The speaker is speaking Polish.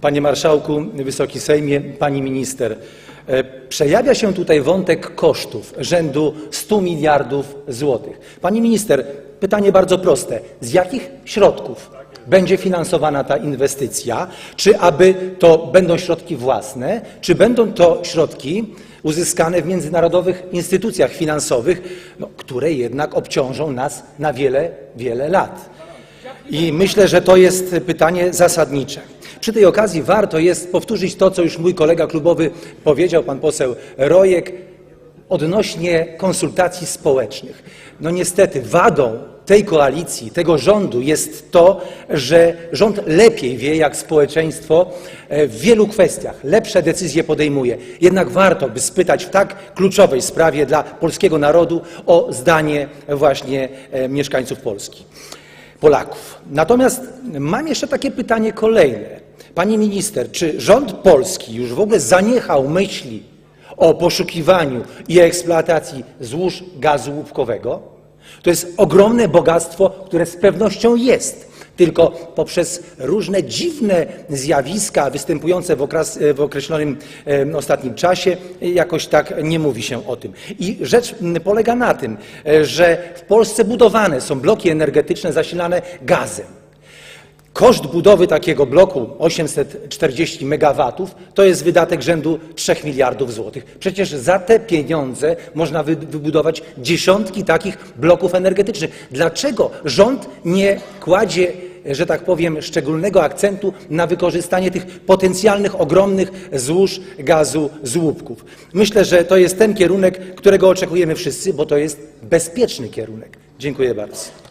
Panie Marszałku, Wysoki Sejmie, Pani Minister. E, Przejawia się tutaj wątek kosztów rzędu 100 miliardów złotych. Pani Minister, pytanie bardzo proste. Z jakich środków będzie finansowana ta inwestycja? Czy aby to będą środki własne, czy będą to środki uzyskane w międzynarodowych instytucjach finansowych, no, które jednak obciążą nas na wiele, wiele lat? I myślę, że to jest pytanie zasadnicze. Przy tej okazji warto jest powtórzyć to, co już mój kolega klubowy powiedział, pan poseł Rojek, odnośnie konsultacji społecznych. No niestety wadą tej koalicji, tego rządu jest to, że rząd lepiej wie, jak społeczeństwo e, w wielu kwestiach lepsze decyzje podejmuje. Jednak warto by spytać w tak kluczowej sprawie dla polskiego narodu o zdanie właśnie e, mieszkańców Polski. Polaków. Natomiast mam jeszcze takie pytanie kolejne. Pani minister, czy rząd polski już w ogóle zaniechał myśli o poszukiwaniu i eksploatacji złóż gazu łupkowego? To jest ogromne bogactwo, które z pewnością jest. Tylko poprzez różne dziwne zjawiska występujące w, okres, w określonym ostatnim czasie, jakoś tak nie mówi się o tym. I rzecz polega na tym, e, że w Polsce budowane są bloki energetyczne zasilane gazem. Koszt budowy takiego bloku 840 megawatów to jest wydatek rzędu 3 miliardów złotych. Przecież za te pieniądze można wy- wybudować dziesiątki takich bloków energetycznych. Dlaczego rząd nie kładzie, że tak powiem, szczególnego akcentu na wykorzystanie tych potencjalnych, ogromnych złóż gazu z łupków? Myślę, że to jest ten kierunek, którego oczekujemy wszyscy, bo to jest bezpieczny kierunek. Dziękuję bardzo.